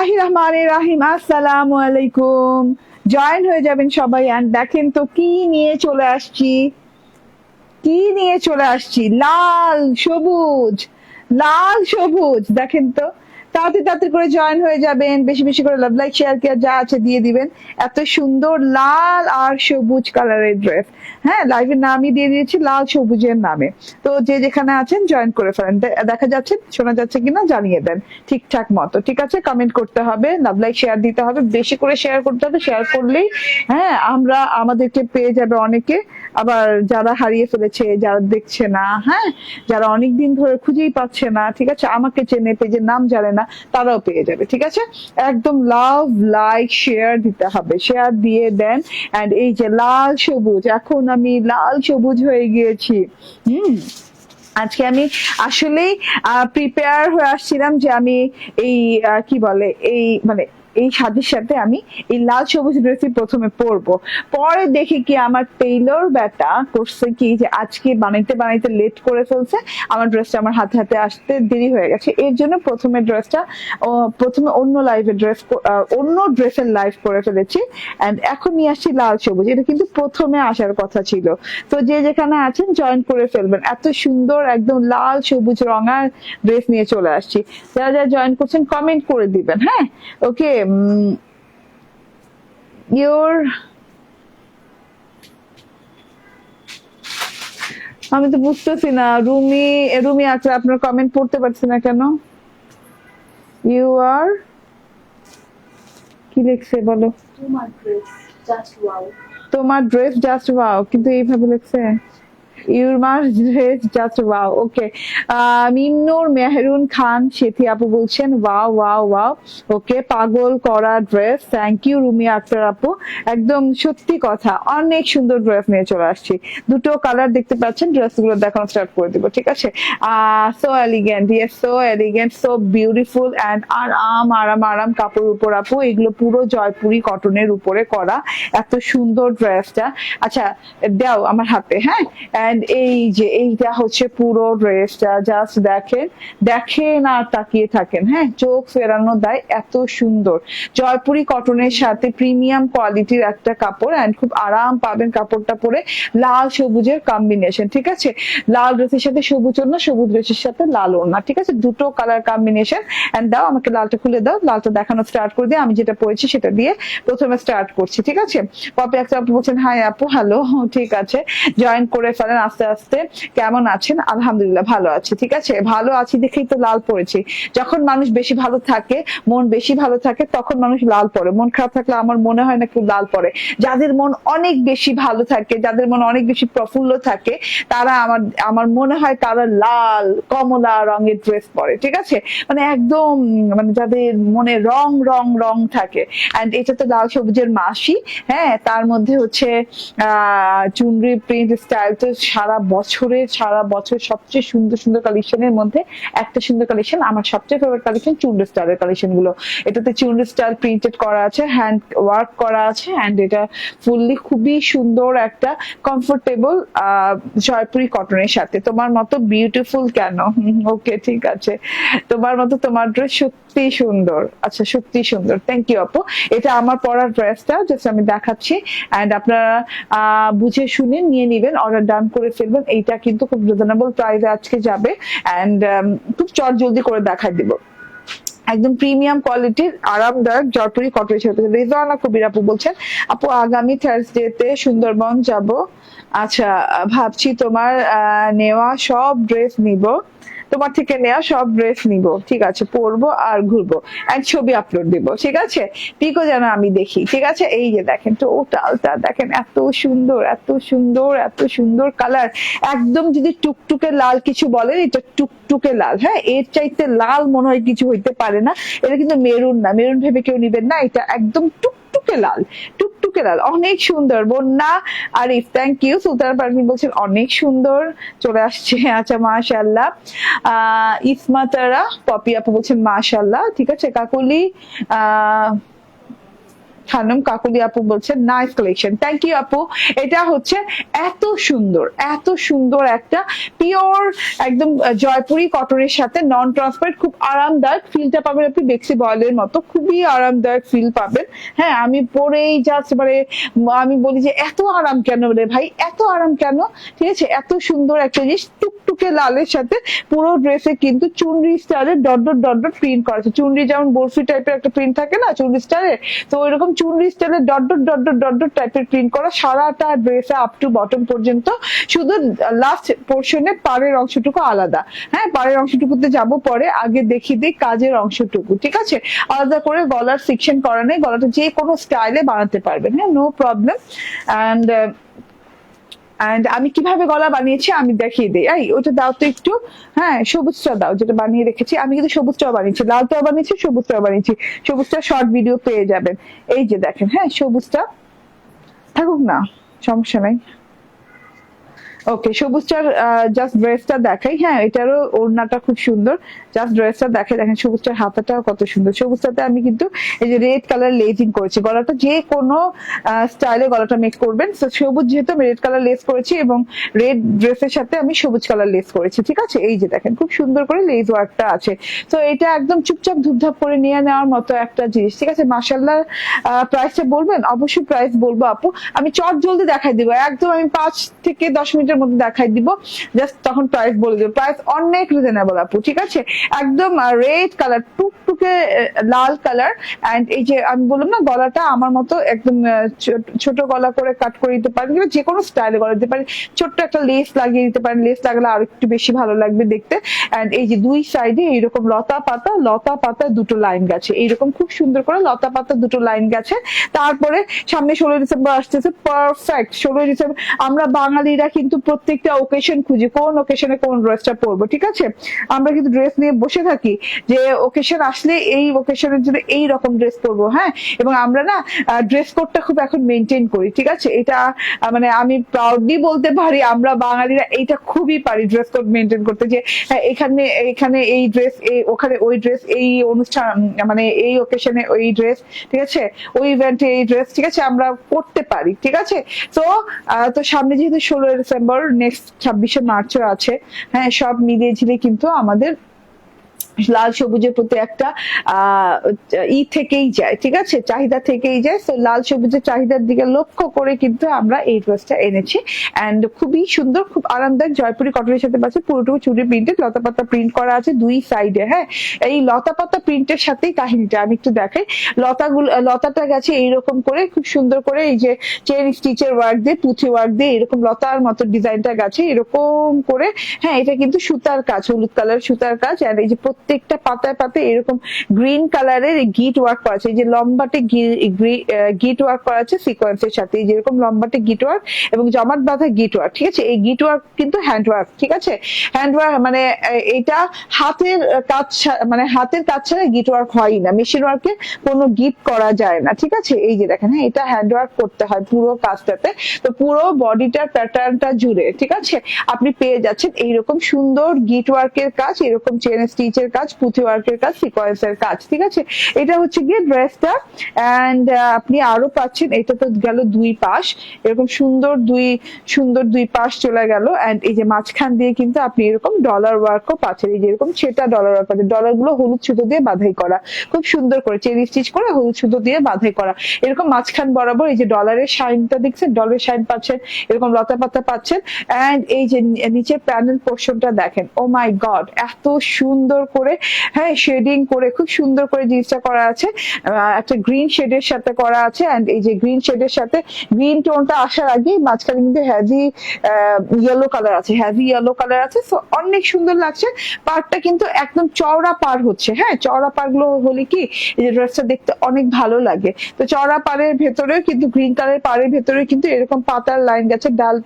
বিসমিল্লাহ রহমান রাহিম, আসসালামু আলাইকুম। জয়েন হয়ে যাবেন সবাই অ্যান্ড দেখেন তো কি নিয়ে চলে আসছি। কি নিয়ে চলে আসছি? লাল সবুজ লাল সবুজ, দেখেন তো। তাড়াতাড়ি তাড়াতাড়ি করে জয়েন হয়ে যাবেন, বেশি বেশি করে লাভ লাইক শেয়ার কেয়ার যা আছে দিয়ে দিবেন। এত সুন্দর লাল আর সবুজ কালারের ড্রেস হ্যাঁ লাইভের নামই দিয়ে দিয়েছি, লাল সবুজের নামে। তো যে যেখানে আছেন জয়েন করে ফেলেন। দেখা যাচ্ছে, শোনা যাচ্ছে কিনা, জানিয়ে দেন ঠিকঠাক মতো। ঠিক আছে কমেন্ট করতে হবে লাভ লাইক শেয়ার দিতে হবে, বেশি করে শেয়ার করতে হবে শেয়ার করলেই হ্যাঁ আমরা আমাদেরকে পেয়ে যাবে অনেকে। আবার যারা হারিয়ে ফেলেছে, যারা দেখছে না হ্যাঁ যারা অনেক দিন ধরে খুঁজেই পাচ্ছে না, ঠিক আছে, আমাকে চেনে, পেজের নাম জানে না তারাও পেয়ে যাবে, ঠিক আছে? একদম লাভ লাইক শেয়ার দিতে হবে। শেয়ার দিয়ে দেন অ্যান্ড এই যে লাল সবুজ, এখন আমি লাল সবুজ হয়ে গিয়েছি। হুম, আজকে আমি আসলেই প্রিপেয়ার হয়ে আসছিলাম যে আমি এই কি বলে, এই মানে এই সাজের সাথে আমি এই লাল সবুজ ড্রেসই প্রথমে পরবো। পরে দেখি কি আমার টেইলর ব্যাটা করছে কি যে আজকে বানাইতে বানাইতে লেট করে ফেলছে, আমার ড্রেসটা আমার হাতে হাতে আসতে দেরি হয়ে গেছে। এর জন্য প্রথমে ড্রেসটা প্রথমে অন্য লাইভের ড্রেস অন্য ড্রেসের লাইভ করে ফেলেছি। এন্ড এখন নিয়ে আসছি লাল সবুজ। এটা কিন্তু প্রথমে আসার কথা ছিল। তো যে যেখানে আছেন জয়েন করে ফেলবেন। এত সুন্দর একদম লাল সবুজ রঙার ড্রেস নিয়ে চলে আসছি। যারা যারা জয়েন করছেন কমেন্ট করে দিবেন হ্যাঁ? ওকে ইউর আমি তো বুঝতেছি না রুমি রুমি আছে আপনার কমেন্ট পড়তে পারছি না কেন? ইউ আর কি লিখছে বলো? তোমার ড্রেস জাস্ট ওয়াও তোমার ড্রেস জাস্ট ওয়াও কিন্তু এইভাবে লিখছে? ইউর মার dress just wow okay Mehrun Khan, Sethi আপু বলছেন ওয়াও ওয়াও ওয়াও ওকে পাগল করা dress thank you Rumi Akter আপু। একদম সত্যি কথা, অনেক সুন্দর ড্রেস নিয়ে চলে আসছি। দুটো কালার দেখতে পাচ্ছেন ড্রেসগুলো দেখানো স্টার্ট করে দিব, ঠিক আছে? So elegant so elegant so beautiful and আরাম আরাম আরাম কাপড় উপর আপু। এগুলো পুরো জয়পুরি কটনের উপরে করা, এত সুন্দর ড্রেসটা আচ্ছা দাও আমার হাতে হ্যাঁ? এন্ড এই যে, এইটা হচ্ছে পুরো ড্রেসটা জাস্ট দেখেন দেখেন আর তাকিয়ে থাকেন হ্যাঁ? চোখ ফেরানো দেয় এত সুন্দর। জয়পুরি কটনের সাথে প্রিমিয়াম কোয়ালিটির একটা কাপড় এন্ড খুব আরাম পাবেন কাপড়টা পরে লাল সবুজের কম্বিনেশন ঠিক আছে? লাল ড্রেসের সাথে সবুজ ওড়না, সবুজ ড্রেসের সাথে লাল ওড়না, ঠিক আছে? দুটো কালার কম্বিনেশন এন্ড দাও, আমাকে লালটা খুলে দাও, লালটা দেখানো স্টার্ট করে দিয়ে আমি যেটা পরেছি সেটা দিয়ে প্রথমে স্টার্ট করছি, ঠিক আছে? পপি একটা আপু বলছেন, হাই আপু হ্যালো ঠিক আছে। জয়েন করে ফেলেন আস্তে আস্তে কেমন আছেন? আলহামদুলিল্লাহ ভালো আছি, ঠিক আছে? ভালো আছি দেখেই তো লাল পড়েছি। যখন মানুষ বেশি ভালো থাকে, মন বেশি ভালো থাকে, তখন মানুষ লাল পরে মন খারাপ থাকলে আমার মনে হয় না কেউ লাল পরে যাদের মন অনেক বেশি ভালো থাকে, যাদের মন অনেক বেশি প্রফুল্ল থাকে, তারা আমার আমার মনে হয় তারা লাল, কমলা রঙের ড্রেস পরে, ঠিক আছে? মানে একদম মানে যাদের মনে রং রং রং থাকে। এন্ড এটা তো লাল সবুজের মাসি হ্যাঁ? তার মধ্যে হচ্ছে, আহ, চুনরি প্রিন্ট স্টাইল তো সারা বছরের সারা বছর সবচেয়ে সুন্দর সুন্দর কালেকশনের মধ্যে একটা সুন্দর কালেকশন আমার সবচেয়ে ফেভারিট কালেকশন চুনরি স্টাইলের কালেকশনগুলো। এটাতে চুনরি স্টাইল প্রিন্টেড করা আছে হ্যান্ড ওয়ার্ক করা আছে অ্যান্ড এটা ফুললি খুবই সুন্দর একটা কমফোর্টেবল জয়পুরি কটনের সাথে। তোমার মতো বিউটিফুল কেন? ওকে ঠিক আছে। তোমার মতো তোমার ড্রেস সত্যি সুন্দর। আচ্ছা সত্যি সুন্দর। থ্যাংক ইউ আপু। এটা আমার পরার ড্রেসটা জাস্ট আমি দেখাচ্ছি। অ্যান্ড আপনারা বুঝে শুনে নিয়ে নিবেন অর্ডার ডান করে ফেলবেন, এইটা কিন্তু খুব রিজনেবল প্রাইসে আজকে যাবে। অ্যান্ড খুব চট জলদি করে দেখায় দিব। একদম প্রিমিয়াম কোয়ালিটির আরামদায়ক জরপুরি কটনের সাথে। রেজানা কবির আপু বলছেন, আপু, আগামী থার্সডে তে সুন্দরবন যাব। আচ্ছা ভাবছি তোমার নেওয়া সব ড্রেস নিব। তোমার থেকে নেওয়া সব ড্রেস নিব, ঠিক আছে? পরবো আর ঘুরবো। এক ছবি আপলোড দিব, ঠিক আছে? পিকও যেন আমি দেখি, ঠিক আছে? এই যে দেখেন তো টালটা দেখেন এত সুন্দর এত সুন্দর এত সুন্দর কালার একদম যদি টুকটুকে লাল কিছু বলেন এটা টুকটুকে লাল হ্যাঁ? এর চাইতে লাল মনে হয় কিছু হইতে পারে না। এটা কিন্তু মেরুন না, মেরুন ভেবে কেউ নিবেন না, এটা একদম টুকটুকে লাল টুকটুকে লাল, অনেক সুন্দর। বন্যা, আরিফ থ্যাংক ইউ সুলতান পারভিন বলছেন, অনেক সুন্দর। চলে আসছে আচ্ছা মাশাল্লাহ আহ ইসমাতারা পপি আপু বলছেন মাশাল্লাহ ঠিক আছে, কাকুলি আহ খানম, কাকুলি আপু বলছেন নাইস কালেকশন থ্যাংক ইউ আপু। এটা হচ্ছে এত সুন্দর এত সুন্দর একটা পিওর একদম জয়পুরি কটনের সাথে নন ট্রান্সপারেন্ট খুব আরামদায়ক ফিলটা পাবেন আপনি বেক্সি বয়েলের মতো, খুবই আরামদায়ক ফিল পাবেন। হ্যাঁ আমি পরেই জাস্ট মানে আমি বলি যে এত আরাম কেন রে ভাই? এত আরাম কেন? ঠিক আছে, এত সুন্দর একটা জিনিস, টুকটুকে লালের সাথে পুরো ড্রেসে কিন্তু চুনরি স্টাইলের dot dot dot dot print করা আছে। চুনরি যেমন বরফি টাইপের একটা প্রিন্ট থাকে না, চুনরি স্টাইলের তো ওইরকম চুনরি স্টাইলের dot dot dot dot dot dot টাইপের প্রিন্ট করা, সারাটা ড্রেসে আপ টু বটম পর্যন্ত, শুধু লাস্ট পোর্শনে পাড়ের অংশটুকু আলাদা। হ্যাঁ পাড়ের অংশটুকুতে যাব পরে, আগে দেখি দিই কাজের অংশটুকু, ঠিক আছে? আলাদা করে গলার সেকশন করা নেই, গলাটা যে কোনো স্টাইলে বানাতে পারবেন। হ্যাঁ নো প্রবলেম অ্যান্ড অ্যান্ড আমি কীভাবে গলা বানিয়েছি আমি দেখিয়ে দিই। এই, ওটা দাও তো একটু। হ্যাঁ সবুজটা দাও, যেটা বানিয়ে রেখেছি। আমি কিন্তু সবুজটাও বানিয়েছি। লালটাও বানিয়েছি সবুজটাও বানিয়েছি। সবুজটা শর্ট ভিডিও পেয়ে যাবেন। এই যে দেখেন হ্যাঁ সবুজটা থাকুক না, সমস্যা নাই। ওকে সবুজটার জাস্ট ড্রেসটা দেখাই। হ্যাঁ এটারও ওড়নাটা খুব সুন্দর। জাস্ট ড্রেসটা দেখে দেখেন সবুজটার হাতাটাও কত সুন্দর। সবুজটাতে আমি কিন্তু এই যে রেড কালার লেজিং করেছি। গলাটা যে কোনো স্টাইলে গলাটা মেক করবেন। তো সবুজ যেহেতু আমি রেড কালার লেস করেছি এবং রেড ড্রেসের সাথে আমি সবুজ কালার লেস করেছি। ঠিক আছে? এই যে দেখেন, খুব সুন্দর করে লেজ ওয়ার্কটা আছে। তো এটা একদম চুপচাপ ধুপধাপ করে নিয়ে নেওয়ার মতো একটা জিনিস। ঠিক আছে? মাসাল্লাহ প্রাইসটা বলবেন? অবশ্যই প্রাইস বলব আপু। আমি চট জলদি দেখাই দিব। একদম আমি পাঁচ থেকে দশ মিনিটের মধ্যে দেখাই দিব। জাস্ট তখন প্রাইস বলে দিব। প্রাইস অনেক রিজনেবল আপু, ঠিক আছে? একদম রেড কালার টুকটুকে লাল কালার এন্ড এই যে আমি বললাম না, গলাটা আমার মতো একদম ছোট- গলা করে কাট করে দিতে পারেন, কিংবা যে কোনো স্টাইলে গলা দিতে পারেন। ছোট্ট একটা লেস লাগিয়ে দিতে পারেন। লেস লাগালে আরও একটু বেশি ভালো লাগবে দেখতে। এন্ড এই যে দুই সাইডে এইরকম লতা পাতা লতা পাতা দুটো লাইন গেছে। এইরকম খুব সুন্দর করে লতা পাতা দুটো লাইন গেছে। তারপরে সামনে ষোলোই ডিসেম্বর আসতেছে পারফেক্ট ষোলোই ডিসেম্বর, আমরা বাঙালিরা কিন্তু প্রত্যেকটা ওকেশন খুঁজি কোন ওকেশনে কোন ড্রেসটা পরবো ঠিক আছে? আমরা কিন্তু ড্রেস নিয়ে বসে থাকি যে ওকেশন আসলে এই ওকেশনের জন্য এই রকম ড্রেস পরবো হ্যাঁ? এবং আমরা না ড্রেস কোডটা খুব এখন মেনটেন করি ঠিক আছে? এটা মানে আমি প্রাউডলি বলতে পারি আমরা বাঙালিরা এইটা খুবই পারি ড্রেস কোড মেনটেন করতে যে হ্যাঁ, এখানে এখানে এই ড্রেস এই ওখানে ওই ড্রেস এই অনুষ্ঠান মানে এই ওকেশনে ওই ড্রেস ঠিক আছে? ওই ইভেন্টে এই ড্রেস ঠিক আছে? আমরা করতে পারি ঠিক আছে? তো তো সামনে যেহেতু ষোলোই ডিসেম্বর নেক্সট ছাব্বিশে মার্চও আছে। হ্যাঁ সব মিলিয়ে ঝিলে কিন্তু আমাদের লাল সবুজের প্রতি একটা ই থেকেই যায়, ঠিক আছে? চাহিদা থেকেই যায়। তো লাল সবুজের চাহিদার দিকে লক্ষ্য করে কিন্তু আমরা এই ড্রেসটা এনেছি। এন্ড খুবই সুন্দর, খুব আরামদায়ক। জয়পুরি কটনের সাথে পাচ্ছে পুরোটুকু চুরি প্রিন্টেড। লতা পাতা প্রিন্ট করা আছে দুই সাইডে হ্যাঁ? এই লতা পাতা প্রিন্টের সাথেই কাহিনীটা আমি একটু দেখাই। লতাগুলো, লতাটা গেছে এইরকম করে, খুব সুন্দর করে এই যে চেন স্টিচের ওয়ার্ক দিয়ে, পুঁথি ওয়ার্ক দিয়ে এরকম লতার মতো ডিজাইনটা গেছে। এরকম করে হ্যাঁ এটা কিন্তু সুতার কাজ, হলুদ কালার সুতার কাজ। আর এই যে প্রত্যেকটা পাতায় পাতায় এরকম গ্রিন কালারের গিট ওয়ার্ক করা আছে। এই যে লম্বাটে গিট ওয়ার্ক করা আছে সিকোয়েন্সের সাথে। যেরকম লম্বাটে গিট ওয়ার্ক এবং জমাট বাঁধা গিট ওয়ার্ক ঠিক আছে? এই গিট ওয়ার্ক কিন্তু হ্যান্ড ওয়ার্ক ঠিক আছে? হ্যান্ড ওয়ার্ক মানে এটা হাতের কাজ মানে হাতের কাজ ছাড়া গিট ওয়ার্ক হয় না। মেশিন ওয়ার্কে কোনো গিট করা যায় না, ঠিক আছে? এই যে দেখেন হ্যাঁ এটা হ্যান্ড ওয়ার্ক করতে হয় পুরো কাজটাতে। তো পুরো বডিটার প্যাটার্নটা জুড়ে, ঠিক আছে? আপনি পেয়ে যাচ্ছেন এইরকম সুন্দর গিট ওয়ার্কের কাজ, এরকম চেন স্টিচের কাজ, পুঁথি ওয়ার্কের কাজ সিকোয়েন্সের কাজ, ঠিক আছে? এটা হচ্ছে গিয়ে ড্রেসটা এন্ড আপনি আরও পাচ্ছেন, এটা তো গেল দুই পাশ, এরকম সুন্দর দুই সুন্দর দুই পাশ চলে গেল এন্ড এই যে মাঝখান দিয়ে কিন্তু আপনি এরকম ডলার ওয়ার্কও পাচ্ছেন, এই যে এরকম সেটা ডলার ওয়ার্ক পাচ্ছেন ডলারগুলো হলুদ সুতো দিয়ে বাধাই করা, খুব সুন্দর করে, চেরি স্টিচ করে হলুদ সুতো দিয়ে বাধাই করা, এরকম মাঝখান বরাবর এই যে ডলারের শাইনটা দেখছেন ডলারের শাইন পাচ্ছেন, এরকম লতা পাতা পাচ্ছেন এন্ড এই যে নিচের প্যানেল পোর্শনটা দেখেন ও মাই গড এত সুন্দর করে হ্যাঁ শেডিং করে, খুব সুন্দর করে জিনিসটা করা আছে। একটা গ্রিন শেডের সাথে করা আছে এন্ড এই যে গ্রিন শেডের সাথে গ্রিন টোনটা আসার আগে মাঝখানে কিন্তু হ্যাভি ইয়েলো কালার আছে হ্যাভি ইয়েলো কালার আছে। তো অনেক সুন্দর লাগছে। পাড়টা কিন্তু একদম চওড়া পার হচ্ছে। হ্যাঁ চওড়া পারগুলো হলে কি এই যে ড্রেসটা দেখতে অনেক ভালো লাগে। তো চওড়া পাড়ের ভেতরেও কিন্তু গ্রিন কালার পাড়ের ভেতরে কিন্তু এরকম পাতার লাইন গেছে, ডাল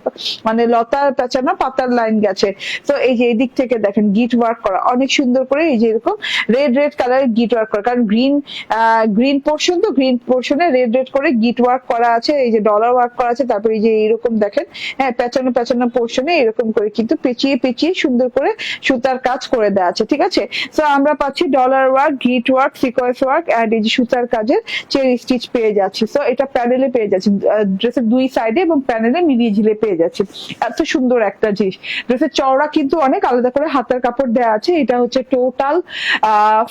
মানে লতার পেঁচানো পাতার লাইন গেছে। তো এই যে এদিক থেকে দেখেন গিট ওয়ার্ক করা, অনেক সুন্দর করে এই যে এরকম রেড রেড কালারের গিট ওয়ার্ক করা। কারণ গ্রিন গ্রিন পোর্শন তো গ্রিন পোর্শনে রেড রেড করে গিট ওয়ার্ক করা আছে, এই যে ডলার ওয়ার্ক করা আছে, তারপরে এই যে এরকম দেখেন হ্যাঁ পেঁচানো পেঁচানো পোর্শনে এরকম করে কিন্তু পেঁচিয়ে পেঁচিয়ে সুন্দর করে সুতার কাজ করে দেওয়া আছে, ঠিক আছে? তো আমরা পাচ্ছি ডলার ওয়ার্ক গিট ওয়ার্ক সিকোয়েন্স ওয়ার্ক এন্ড এই যে সুতার কাজের চেরি স্টিচ পেয়ে যাচ্ছি। তো এটা প্যানেলে পেয়ে যাচ্ছি। ড্রেসের দুই সাইডে এবং প্যানেলে মিলিয়ে ঝিলে পেয়ে যাচ্ছি। এত সুন্দর একটা জিনিস। ড্রেসের চওড়া কিন্তু অনেক আলাদা করে হাতের কাপড় দেওয়া আছে। এটা হচ্ছে টোটাল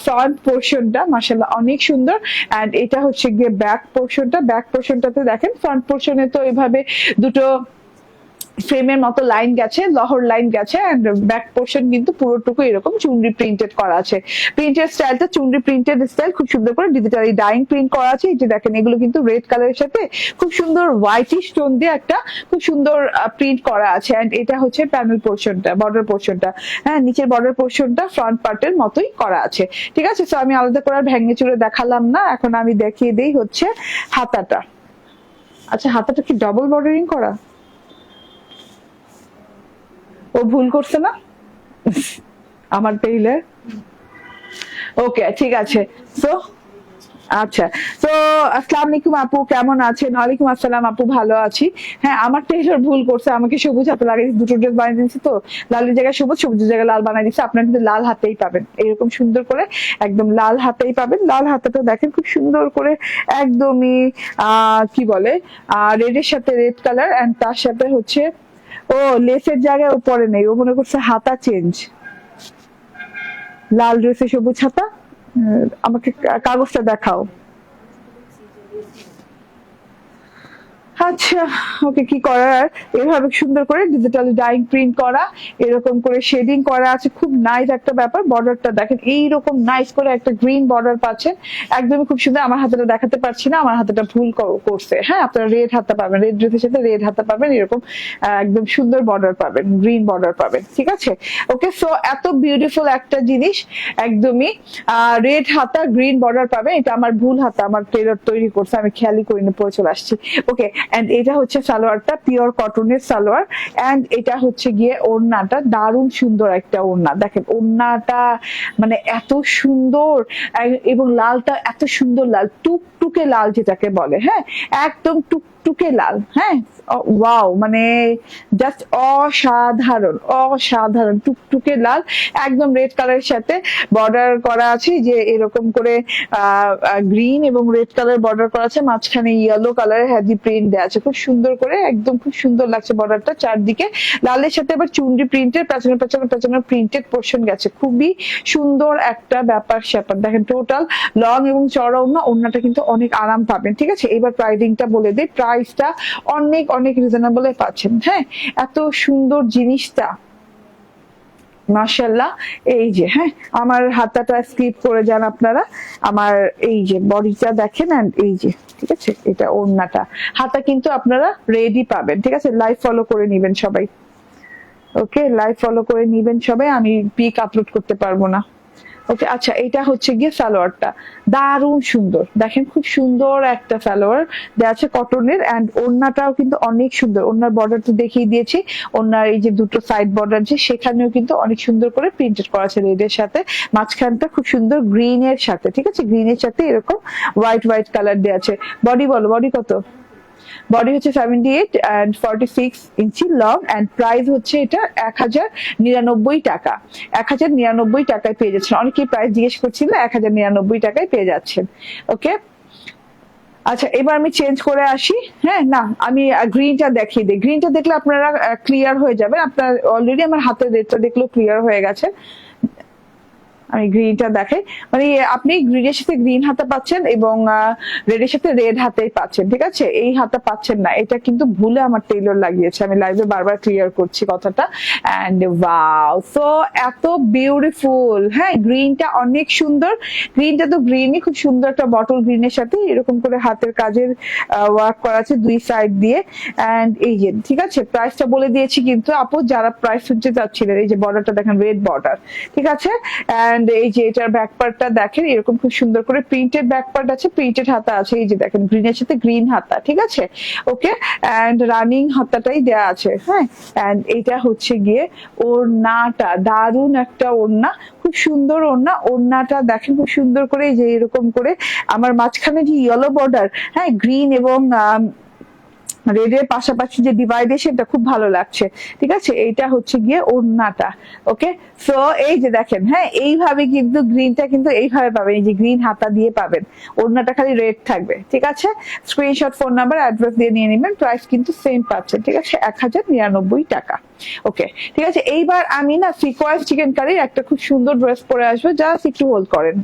ফ্রন্ট পোর্শনটা মাসাল্লাহ অনেক সুন্দর। এন্ড এটা হচ্ছে গিয়ে ব্যাক পোর্শনটা ব্যাক পোর্শনটাতে দেখেন ফ্রন্ট পোর্শনে তো এভাবে দুটো ফ্রেমের মতো লাইন গেছে, লহর লাইন গেছে এন্ড ব্যাক পোর্শন কিন্তু পুরোটুকু এরকম চুনরি প্রিন্টেড করা আছে। প্রিন্টের স্টাইলটা চুনরি প্রিন্টেড স্টাইল খুব সুন্দর করে ডিজিটালি ডাইং প্রিন্ট করা আছে। এই যে দেখেন, এগুলো কিন্তু রেড কালারের সাথে খুব সুন্দর হোয়াইটি স্টোন দিয়ে একটা খুব সুন্দর প্রিন্ট করা আছে। এন্ড এটা হচ্ছে প্যানেল পোর্শনটা বর্ডার পোর্শনটা হ্যাঁ নিচের বর্ডার পোর্শনটা ফ্রন্ট পার্টের মতোই করা আছে। ঠিক আছে? তো আমি আলাদা করে ভেঙে চুরে দেখালাম না। এখন আমি দেখিয়ে দেই হচ্ছে হাতাটা। আচ্ছা হাতাটা কি ডবল বর্ডারিং করা? ও ভুল করছে না? আমার টেইলার ওকে, ঠিক আছে। সো আচ্ছা। তো আসসালামু আলাইকুম আপু, কেমন আছেন? ওয়ালাইকুম আসসালাম আপু, ভালো আছি। হ্যাঁ আমার টেইলার ভুল করছে, আমাকে সবুজ হাতে লাগিয়ে দুটো ড্রেস বানিয়ে দিয়েছে তো। লালের জায়গায় সবুজ সবুজের জায়গায় লাল বানিয়ে দিচ্ছে আপনার কিন্তু লাল হাতেই পাবেন। এরকম সুন্দর করে একদম লাল হাতেই পাবেন। লাল হাতেটা দেখেন খুব সুন্দর করে একদমই কি বলে রেডের সাথে রেড কালার এন্ড তার সাথে হচ্ছে ও, লেসের জায়গায় ও পরে নেই, ও মনে করছে হাতা চেঞ্জ লাল ড্রেসে সবুজ হাতা? আমাকে কাগজটা দেখাও। আচ্ছা ওকে কি করার? এভাবে সুন্দর করে ডিজিটাল ডাইং প্রিন্ট করা, এরকম করে শেডিং করা আছে। খুব নাইস একটা ব্যাপার বর্ডারটা দেখেন, এইরকম নাইস করে একটা গ্রিন বর্ডার পাচ্ছেন। একদমই খুব সুন্দর, আমার হাতেটা দেখাতে পারছি না, আমার হাতেটা ভুল করছে। হ্যাঁ আপনারা রেড হাতা পাবেন রেড ড্রেসের সাথে রেড হাতা পাবেন, এরকম একদম সুন্দর বর্ডার পাবেন গ্রিন বর্ডার পাবেন, ঠিক আছে? ওকে সো এত বিউটিফুল একটা জিনিস, একদমই রেড হাতা গ্রিন বর্ডার পাবেন। এটা আমার ভুল হাতা, আমার টেলার তৈরি করছে, আমি খেয়ালই করি না পরে চলে আসছি। ওকে এন্ড এটা হচ্ছে সালোয়ারটা পিওর কটনের সালোয়ার. এন্ড এটা হচ্ছে গিয়ে ওড়নাটা, দারুণ সুন্দর একটা ওড়না। দেখেন, ওড়নাটা মানে এত সুন্দর এবং লালটা এত সুন্দর লাল, টুকটুকে লাল যেটাকে বলে হ্যাঁ? একদম টুকটুকে লাল হ্যাঁ? ওয়াও মানে জাস্ট অসাধারণ অসাধারণ, টুকটুকে লাল, একদম রেড কালারের সাথে বর্ডার করা আছে, যে এরকম করে গ্রিন এবং রেড কালার বর্ডার করা আছে, মাঝখানে ইয়েলো কালারের প্রিন্ট দেওয়া আছে, খুব সুন্দর করে, একদম খুব সুন্দর লাগছে বর্ডারটা চারদিকে। লালের সাথে আবার চুন্ডি প্রিন্টের পেছনে পেছনে পেছনে প্রিন্টেড পোর্শন গেছে, খুবই সুন্দর একটা ব্যাপার স্যাপার। দেখেন টোটাল লং এবং চড়া ওড়না, ওড়নাটা কিন্তু অনেক আরাম পাবেন, ঠিক আছে? এবার প্রাইডিংটা বলে দিই প্রাইসটা অনেক অনেক রিজনেবল পাচ্ছেন। হ্যাঁ এত সুন্দর জিনিসটা মাশাল্লাহ এই যে হ্যাঁ আমার হাতাটা স্কিপ করে যান আপনারা, আমার এই যে বডিটা দেখেন এই যে, ঠিক আছে, এটা ওড়নাটা। হাতা কিন্তু আপনারা রেডি পাবেন, ঠিক আছে লাইভ ফলো করে নিবেন সবাই। ওকে লাইভ ফলো করে নিবেন সবাই, আমি পিক আপলোড করতে পারব না। ওকে আচ্ছা এটা হচ্ছে গিয়ে সালোয়ারটা। দারুণ সুন্দর। দেখেন খুব সুন্দর একটা সালোয়ার। দেওয়া আছে কটনের এন্ড ওড়নাটাও কিন্তু অনেক সুন্দর। ওড়নার বর্ডার তো দেখিয়ে দিয়েছি। ওড়নার এই যে দুটো সাইড বর্ডার যে, সেখানেও কিন্তু অনেক সুন্দর করে প্রিন্টেড করা আছে রেডের সাথে। মাঝখানটা খুব সুন্দর গ্রিন এর সাথে, ঠিক আছে? গ্রিনের সাথে এরকম হোয়াইট হোয়াইট কালার দেওয়া আছে। বডি বলো বডি কত? বডি হচ্ছে seventy eight and forty six inch long and price হচ্ছে এটা এক হাজার নিরানব্বই টাকা। এক হাজার নিরানব্বই টাকায় পেয়ে যাচ্ছেন। অনেকেই প্রাইস জিজ্ঞেস করছিল এক হাজার নিরানব্বই টাকায় পেয়ে যাচ্ছেন। ওকে আচ্ছা এবার আমি চেঞ্জ করে আসি। হ্যাঁ না, আমি গ্রিনটা দেখিয়ে দিই। গ্রিনটা দেখলে আপনারা ক্লিয়ার হয়ে যাবে। আপনার অলরেডি আমার হাতের রেটটা দেখলেও ক্লিয়ার হয়ে গেছে। আমি গ্রিনটা দেখাই। মানে আপনি গ্রিনের সাথে গ্রিন হাতা পাচ্ছেন এবং রেডের সাথে রেড হাতেই পাচ্ছেন, ঠিক আছে? এই হাতা পাচ্ছেন না। এটা কিন্তু ভুলে আমার টেইলর লাগিয়েছে। আমি লাইভে বারবার ক্লিয়ার করছি কথাটা। এন্ড ওয়াও সো এত বিউটিফুল হ্যাঁ গ্রিনটা অনেক সুন্দর। গ্রিনটা তো গ্রিনই খুব সুন্দর একটা বটল গ্রিনের সাথে এরকম করে হাতের কাজের ওয়ার্ক করা আছে দুই সাইড দিয়ে। এন্ড এই যে, ঠিক আছে? প্রাইসটা বলে দিয়েছি কিন্তু আপু, যারা প্রাইস শুনতে চাচ্ছিলেন এই যে বর্ডারটা দেখেন রেড বর্ডার ঠিক আছে? এন্ড অ্যান্ড এই যে এটার ব্যাক পার্টটা দেখেন, এরকম খুব সুন্দর করে প্রিন্টেড ব্যাক পার্ট আছে প্রিন্টেড হাতা আছে, এই যে দেখেন গ্রিনের সাথে গ্রিন হাতা, ঠিক আছে? ওকে অ্যান্ড রানিং হাতাটাই দেয়া আছে হ্যাঁ? অ্যান্ড এইটা হচ্ছে গিয়ে ওড়নাটা, দারুণ একটা ওড়না, খুব সুন্দর ওড়না। ওড়নাটা দেখেন, খুব সুন্দর করে এই যে এরকম করে, আমার মাঝখানে যে ইয়েলো বর্ডার হ্যাঁ? গ্রিন এবং রেডের পাশাপাশি যে ডিভাইডেশনটা খুব ভালো লাগছে। ঠিক আছে? এইটা হচ্ছে গিয়ে ওড়নাটা। ওকে সো এই যে দেখেন হ্যাঁ এইভাবে কিন্তু গ্রিনটা কিন্তু এইভাবে পাবেন। এই যে গ্রিন হাতা দিয়ে পাবেন। ওড়নাটা খালি রেড থাকবে। ঠিক আছে? স্ক্রিনশট ফোন নাম্বার অ্যাড্রেস দিয়ে নিয়ে নেবেন। প্রাইস কিন্তু সেম পাচ্ছেন ঠিক আছে? এক হাজার নিরানব্বই টাকা। ওকে ঠিক আছে? এইবার আমি না সিকোয়েন্স চিকেন কারির একটা খুব সুন্দর ড্রেস পরে আসব। জাস্ট একটু হোল্ড করেন।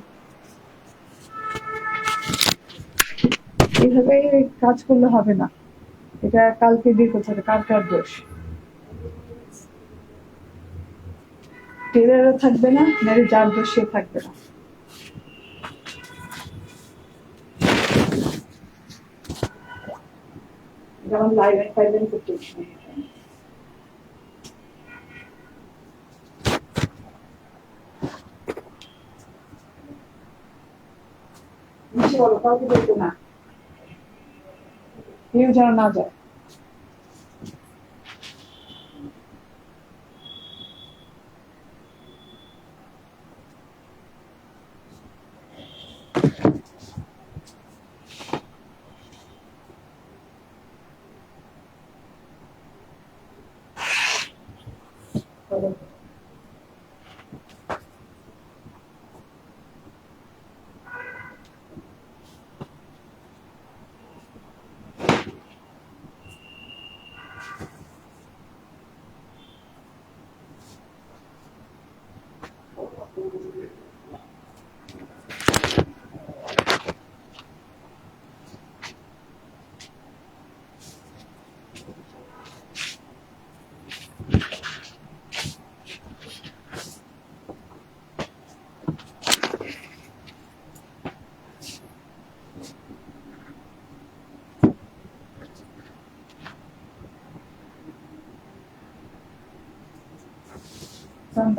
এইভাবে কাজ করলে হবে না। এটা কালকে দিয়ে করতে হবে কালকার দোষ টেলারও থাকবে না, নাহলে যার দোষ সে থাকবে না। যেমন লাইভেন ফাইভেন করতে ইচ্ছে নেই। বলো কাউকে বলতো না। কেউ যেন না যায়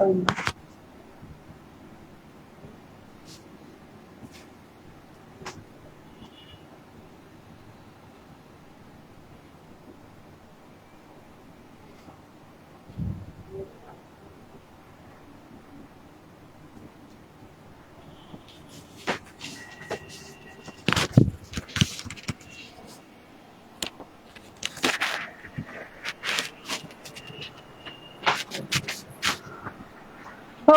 cantando.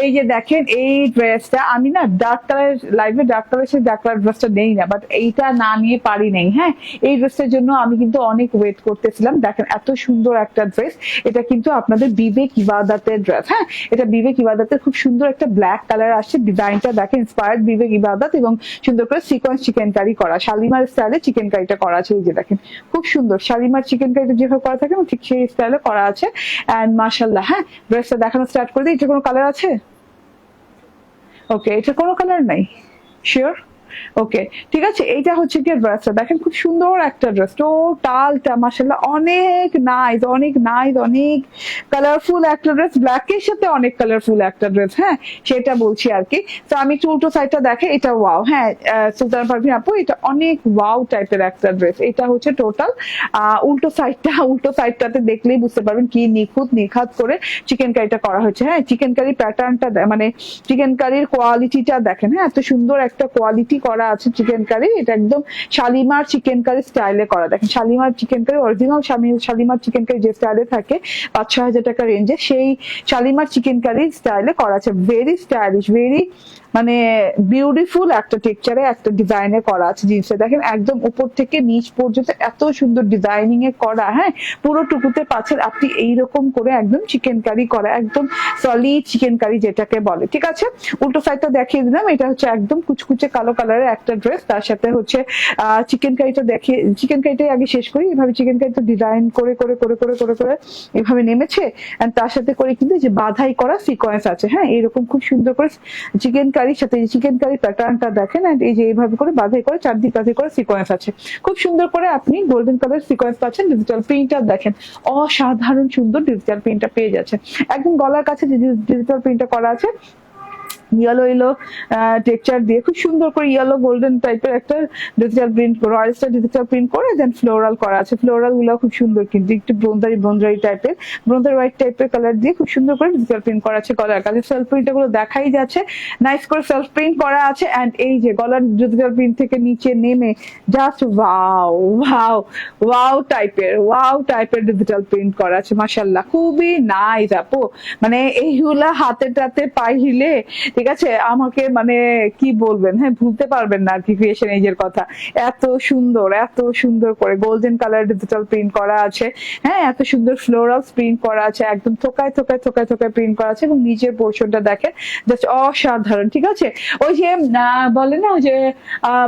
এই যে দেখেন এই ড্রেসটা আমি না ডার্ক কালার লাইভে ডার্ক কালার সে ডার্ক কালার ড্রেসটা নেই না বাট এইটা না নিয়ে পারি নেই হ্যাঁ? এই ড্রেসটার জন্য আমি কিন্তু অনেক ওয়েট করতেছিলাম। দেখেন এত সুন্দর একটা ড্রেস এটা কিন্তু আপনাদের বিবেক ইবাদতের ড্রেস হ্যাঁ? এটা বিবেক ইবাদতের খুব সুন্দর একটা ব্ল্যাক কালার আসছে। ডিজাইনটা দেখেন ইন্সপায়ার্ড বিবেক ইবাদত এবং সুন্দর করে সিকোয়েন্স চিকেন কারি করা। শালিমার স্টাইলে চিকেন কারিটা করা আছে এই যে দেখেন। খুব সুন্দর। শালিমার চিকেন কারিটা যেভাবে করা থাকে না, ঠিক সেই স্টাইলে করা আছে। অ্যান্ড মাশাল্লাহ হ্যাঁ? ড্রেসটা দেখানো স্টার্ট করে দিই। এটা কোনো কালার আছে? ওকে এটা কোনো কালার নাই. শিওর ওকে ঠিক আছে, এইটা হচ্ছে কি ড্রেসটা দেখেন খুব সুন্দর একটা ড্রেস টোটালটা মাসাল্লাহ অনেক নাইস অনেক নাইস অনেক কালারফুল একটা ড্রেস ব্ল্যাকের সাথে অনেক কালারফুল একটা ড্রেস হ্যাঁ সেটা বলছি আর কি। তো আমি উল্টো সাইডটা দেখে, এটা ওয়াও হ্যাঁ সুলতান পারভিন আপু, এটা অনেক ওয়াও টাইপের একটা ড্রেস এটা হচ্ছে টোটাল উল্টো সাইডটা উল্টো সাইডটাতে দেখলেই বুঝতে পারবেন কি নিখুঁত, নিখাত করে চিকেন কারিটা করা হয়েছে। হ্যাঁ চিকেন কারি প্যাটার্নটা মানে চিকেন কারির কোয়ালিটিটা দেখেন হ্যাঁ এত সুন্দর একটা কোয়ালিটি করা আছে চিকেন কারি এটা একদম শালিমার চিকেন কারি স্টাইলে করা। দেখেন, Shalimar chicken curry original Shalimar chicken curry যে স্টাইলে থাকে পাঁচ ছয় হাজার টাকা রেঞ্জে সেই শালিমার চিকেন কারি স্টাইলে করা আছে। ভেরি স্টাইলিশ ভেরি মানে বিউটিফুল একটা টেক্সচারে একটা ডিজাইনে করা আছে জিনিসটা। দেখেন একদম উপর থেকে নিচ পর্যন্ত এত সুন্দর ডিজাইনিং এ করা হ্যাঁ? পুরো টুকুতে পাচ্ছেন আপনি এইরকম করে একদম চিকেন কারি করা, একদম সলিড চিকেন কারি যেটাকে বলে, ঠিক আছে? উল্টো সাইডটা দেখিয়ে দিলাম, এটা হচ্ছে একদম কুচকুচে কালো কালারের একটা ড্রেস তার সাথে হচ্ছে চিকেন কারিটা দেখিয়ে চিকেন কারিটাই আগে শেষ করি, এভাবে চিকেন কারি কারিটা ডিজাইন করে করে করে করে করে করে এভাবে নেমেছে তার সাথে করে কিন্তু যে বাধাই করা সিকোয়েন্স আছে হ্যাঁ? এরকম খুব সুন্দর করে চিকেন কারি কারির সাথে চিকেন কারি প্যাটার্নটা দেখেন অ্যান্ড এই যে এইভাবে করে বাধাই করে, চারদিক বাধাই করে সিকোয়েন্স আছে। খুব সুন্দর করে আপনি গোল্ডেন কালার সিকোয়েন্স পাচ্ছেন ডিজিটাল প্রিন্টার দেখেন। অসাধারণ সুন্দর ডিজিটাল প্রিন্টটা পেয়ে যাচ্ছে একদম গলার কাছে যে ডিজিটাল প্রিন্টটা করা আছে ইয়েলো ইয়েলো টেক্সচার দিয়ে খুব সুন্দর করে ইয়েলো গোল্ডেন টাইপের একটা digital print royal star digital print করে দেন ফ্লোরাল করা আছে। ফ্লোরালগুলো খুব সুন্দর কিন্তু একটু ব্রোঞ্জারি ব্রোঞ্জারি টাইপের ব্রোঞ্জারি হোয়াইট টাইপের কালার দিয়ে খুব সুন্দর করে ডিজিটাল প্রিন্ট করা আছে গলার কাছে। সেলফ প্রিন্টগুলো দেখাই যাচ্ছে। নাইস করে সেলফ প্রিন্ট করা আছে এন্ড এই যে গলার ডিজিটাল প্রিন্ট থেকে নিচে নেমে জাস্ট ওয়াও ওয়াও ওয়াও টাইপের ওয়াও টাইপের ডিজিটাল প্রিন্ট করা আছে মাশাল্লাহ খুবই নাইস আপু। মানে এইগুলা হাতে টাতে পাই হিলে ঠিক আছে? আমাকে মানে কি বলবেন? হ্যাঁ ভুলতে পারবেন না আর কি ক্রিয়েশন এজের কথা। এত সুন্দর এত সুন্দর করে গোল্ডেন কালার ডিজিটাল প্রিন্ট করা আছে। হ্যাঁ এত সুন্দর ফ্লোরাল প্রিন্ট করা আছে। একদম থোকায় থোকায় থোকায় থোকায় প্রিন্ট করা আছে এবং নিচের পোর্শনটা দেখেন জাস্ট অসাধারণ, ঠিক আছে? ওই যে বলে না যে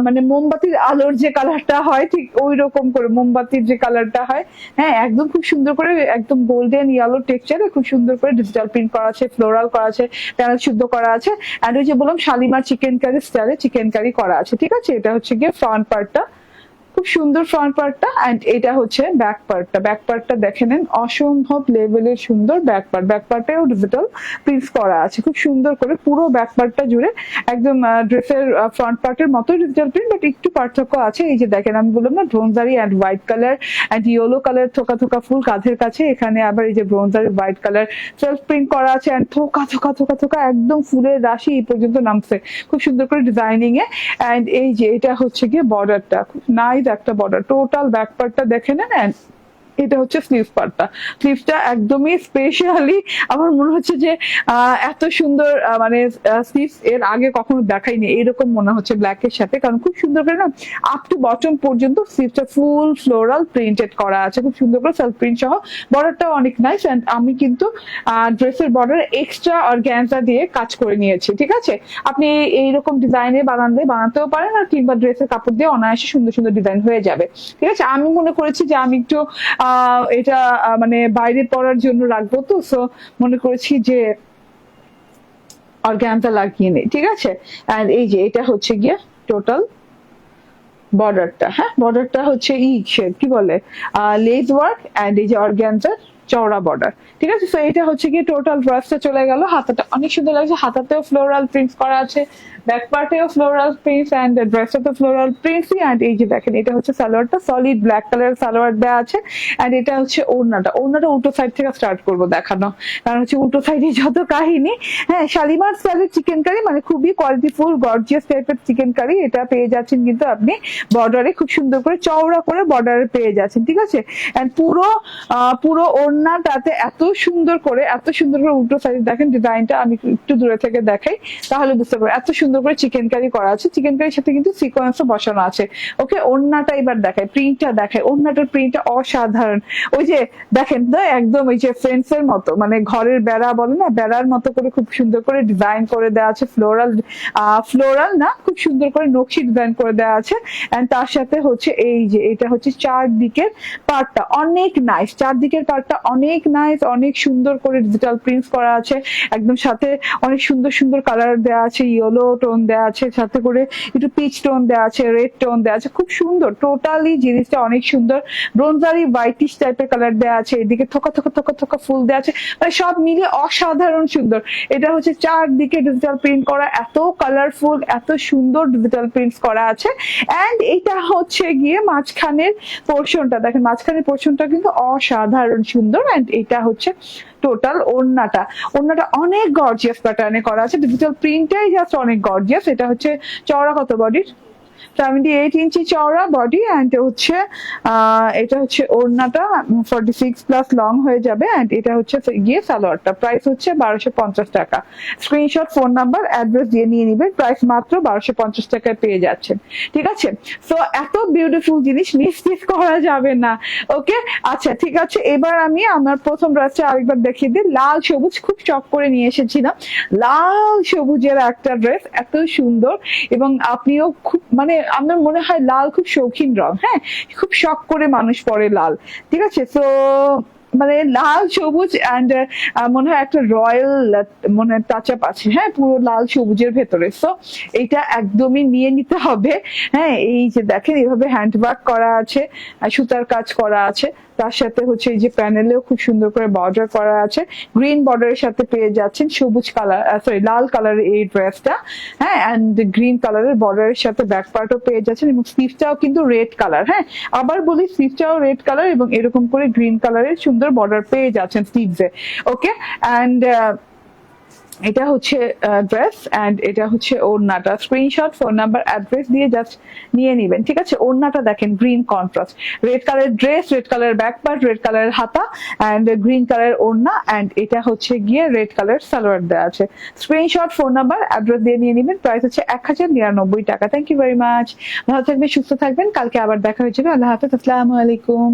মানে মোমবাতির আলোর যে কালারটা হয়, ঠিক ওই রকম করে মোমবাতির যে কালারটা হয়। হ্যাঁ একদম খুব সুন্দর করে, একদম গোল্ডেন ইয়েলো টেক্সচারে খুব সুন্দর করে ডিজিটাল প্রিন্ট করা আছে ফ্লোরাল করা আছে প্যানেল শুদ্ধ করা আছে। অ্যান্ড ওই যে বললাম শালিমার চিকেন কারি স্টাইলে চিকেন কারি করা আছে, ঠিক আছে? এটা হচ্ছে গিয়ে ফ্রন্ট পার্টটা খুব সুন্দর ফ্রন্ট পার্টটা এন্ড এটা হচ্ছে ব্যাক পার্টটা ব্যাক পার্টটা দেখে নেন, অসম্ভব লেভেলের সুন্দর ব্যাক পার্ট ব্যাক পার্টেও ডিজিটাল প্রিন্টস করা আছে। খুব সুন্দর করে পুরো ব্যাক পার্টটা জুড়ে একদম ড্রেসের ফ্রন্ট পার্টের মতো ডিজিটাল প্রিন্ট বাট একটু পার্থক্য আছে। এই যে দেখেন, আমি বললাম না ব্রোঞ্জারি and white colour and yellow colour থোকা থোকা ফুল কাঁধের কাছে। এখানে আবার এই যে ব্রোঞ্জারি হোয়াইট কালার সেলফ প্রিন্ট করা আছে অ্যান্ড থোকা থোকা থোকা থোকা একদম ফুলের রাশি এই পর্যন্ত নামছে। খুব সুন্দর করে ডিজাইনিং এ। অ্যান্ড এই যে, এটা হচ্ছে গিয়ে বর্ডারটা খুব নাইস একটা বর্ডার টোটাল ব্যাক পার্টটা দেখে নেন এটা হচ্ছে স্লিভ পার্টটা স্লিভটা একদমই স্পেশালি আমার মনে হচ্ছে যে এত সুন্দর মানে স্লিভ এর আগে কখনো দেখাইনি। এরকম মনে হচ্ছে ব্ল্যাক এর সাথে। কারণ খুব সুন্দর করে না আপ টু বটম পর্যন্ত স্লিভটা ফুল ফ্লোরাল প্রিন্টেড করা আছে। খুব সুন্দর করে সেলফ প্রিন্ট সহ। বর্ডারটাও অনেক নাইস অ্যান্ড আমি কিন্তু ড্রেসের বর্ডার এক্সট্রা অর্গ্যানজা দিয়ে কাজ করে নিয়েছি, ঠিক আছে? আপনি এইরকম ডিজাইনে বানালে বানাতেও পারেন আর কিংবা ড্রেসের কাপড় দিয়ে অনায়াসে সুন্দর সুন্দর ডিজাইন হয়ে যাবে। ঠিক আছে? আমি মনে করেছি যে আমি একটু এটা মানে বাইরে পড়ার জন্য রাখব তো সো মনে করেছি যে অর্গ্যানটা লাগিয়ে নেই, ঠিক আছে? আর এই যে, এটা হচ্ছে গিয়ে টোটাল বর্ডারটা হ্যাঁ? বর্ডারটা হচ্ছে ই কি বলে? লেজ ওয়ার্ক এন্ড এই যে অর্গ্যানজার চওড়া বর্ডার ঠিক আছে? তো এটা হচ্ছে গিয়ে টোটাল ড্রেসটা চলে গেল। হাতাটা অনেক সুন্দর লাগছে। হাতাতেও ফ্লোরাল প্রিন্টস করা আছে। ব্যাক পার্টেও ফ্লোরাল প্রিন্টস অ্যান্ড ড্রেসটাতে ফ্লোরাল প্রিন্টসই অ্যান্ড এই যে দেখেন, এটা হচ্ছে সালোয়ারটা। সলিড ব্ল্যাক কালার সালোয়ার দেওয়া আছে। অ্যান্ড এটা হচ্ছে ওড়নাটা। ওড়নাটা উল্টো সাইড থেকে স্টার্ট করব দেখানো। কারণ হচ্ছে উল্টো সাইডে যত কাহিনী। হ্যাঁ শালিমার স্টাইলের চিকেন কারি মানে খুবই কোয়ালিটিফুল গর্জিয়াস টাইপের চিকেন কারি এটা পেয়ে যাচ্ছেন কিন্তু আপনি বর্ডারে খুব সুন্দর করে চওড়া করে বর্ডারে পেয়ে যাচ্ছেন, ঠিক আছে? এন্ড পুরো পুরো ওড়নাটাতে এত সুন্দর করে, এত সুন্দর করে উল্টো সাইড দেখেন ডিজাইনটা আমি একটু দূরে থেকে দেখাই, তাহলে বুঝতে পারব এত সুন্দর করে চিকেন কারি করা আছে। চিকেন কারির সাথে কিন্তু সিকোয়েন্সও বসানো আছে। ওকে, ওড়নাটা এবার দেখায় প্রিন্টটা দেখায় ওড়নাটার প্রিন্টটা অসাধারণ। ওই যে দেখেন তো, একদম ওই যে ফ্রেন্ডস এর মতো মানে ঘরের বেড়া বলে না, বেড়ার মতো করে খুব সুন্দর করে ডিজাইন করে দেওয়া আছে ফ্লোরাল ফ্লোরাল না, খুব সুন্দর করে নকশি ডিজাইন করে দেওয়া আছে। এন্ড তার সাথে হচ্ছে এই যে, এটা হচ্ছে চারদিকের পার্টটা অনেক নাইস চারদিকের পার্টটা অনেক নাইস অনেক সুন্দর করে ডিজিটাল প্রিন্ট করা আছে। একদম সাথে অনেক সুন্দর সুন্দর কালার দেওয়া আছে ইয়েলো টোন দেওয়া আছে, সাথে করে একটু পিচ টোন দেওয়া আছে রেড টোন দেওয়া আছে। খুব সুন্দর টোটালি জিনিসটা অনেক সুন্দর। ব্রোঞ্জারি হোয়াইটিশ টাইপের কালার দেওয়া আছে, এদিকে থোকা থোকা থোকা থোকা ফুল দেওয়া আছে। মানে সব মিলিয়ে অসাধারণ সুন্দর। এটা হচ্ছে চারদিকে ডিজিটাল প্রিন্ট করা, এত কালারফুল এত সুন্দর ডিজিটাল প্রিন্টস করা আছে। এন্ড এটা হচ্ছে গিয়ে মাঝখানের পোর্শনটা দেখেন, মাঝখানের পোর্শনটা কিন্তু অসাধারণ সুন্দর। এন্ড এটা হচ্ছে টোটাল ওড়নাটা। ওড়নাটা অনেক গর্জিয়াস প্যাটার্নে করা আছে। ডিজিটাল প্রিন্টটাই জাস্ট অনেক গর্জিয়াস এটা হচ্ছে চওড়া কত বডির সেভেন্টি এইট ইঞ্চি চওড়া বডি অ্যান্ড হচ্ছে এটা হচ্ছে ওড়নাটা ফর্টি সিক্স প্লাস লং হয়ে যাবে অ্যান্ড এটা হচ্ছে গিয়ে সালোয়ারটা। প্রাইস হচ্ছে বারোশো পঞ্চাশ টাকা। স্ক্রিনশট ফোন নাম্বার অ্যাড্রেস দিয়ে নিয়ে নিবেন। প্রাইস মাত্র বারোশো পঞ্চাশ টাকায় পেয়ে যাচ্ছেন। ঠিক আছে? সো এত বিউটিফুল জিনিস করা যাবে না। ওকে আচ্ছা ঠিক আছে। এবার আমি আমার প্রথম ড্রেসটা আরেকবার দেখিয়ে দিই। লাল সবুজ, খুব চক করে নিয়ে এসেছিলাম। লাল সবুজের একটা ড্রেস এত সুন্দর। এবং আপনিও খুব মানে আমার মনে হয় লাল খুব শৌখিন রং হ্যাঁ? খুব শখ করে মানুষ পরে লাল, ঠিক আছে? তো মানে লাল, সবুজ অ্যান্ড মনে হয় একটা রয়্যাল, মনে টাচ আপ আছে। হ্যাঁ পুরো লাল, সবুজের ভেতরে। সো এইটা একদমই নিয়ে নিতে হবে। হ্যাঁ এই যে দেখেন এইভাবে হ্যান্ড ওয়ার্ক করা আছে সুতার কাজ করা আছে। তার সাথে হচ্ছে এই যে প্যানেলেও খুব সুন্দর করে বর্ডার করা আছে। গ্রিন বর্ডারের সাথে পেয়ে যাচ্ছেন সবুজ কালার সরি লাল কালারের এই ড্রেসটা হ্যাঁ অ্যান্ড গ্রিন কালারের বর্ডারের সাথে ব্যাক পার্টও পেয়ে যাচ্ছেন এবং স্লিভটাও কিন্তু রেড কালার হ্যাঁ আবার বলি স্লিভটাও রেড কালার এবং এরকম করে গ্রিন কালারের সুন্দর বর্ডার পেয়ে যাচ্ছেন স্লিভসে ওকে অ্যান্ড এটা হচ্ছে ড্রেস অ্যান্ড এটা হচ্ছে ওড়নাটা। স্ক্রিনশট ফোন নাম্বার অ্যাড্রেস দিয়ে জাস্ট নিয়ে নেবেন, ঠিক আছে? ওড়নাটা দেখেন green contrast red colour dress red colour back part red colour হাতা অ্যান্ড গ্রিন কালার ওড়না অ্যান্ড এটা হচ্ছে গিয়ে রেড কালার সালোয়ার দেওয়া আছে। স্ক্রিনশট ফোন নাম্বার অ্যাড্রেস দিয়ে নিয়ে নেবেন। প্রাইস হচ্ছে এক হাজার নিরানব্বই টাকা। থ্যাংক ইউ ভেরি মাচ ভালো থাকবেন, সুস্থ থাকবেন। কালকে আবার দেখা হয়ে যাবে। আল্লাহ হাফেজ। আসসালামু আলাইকুম।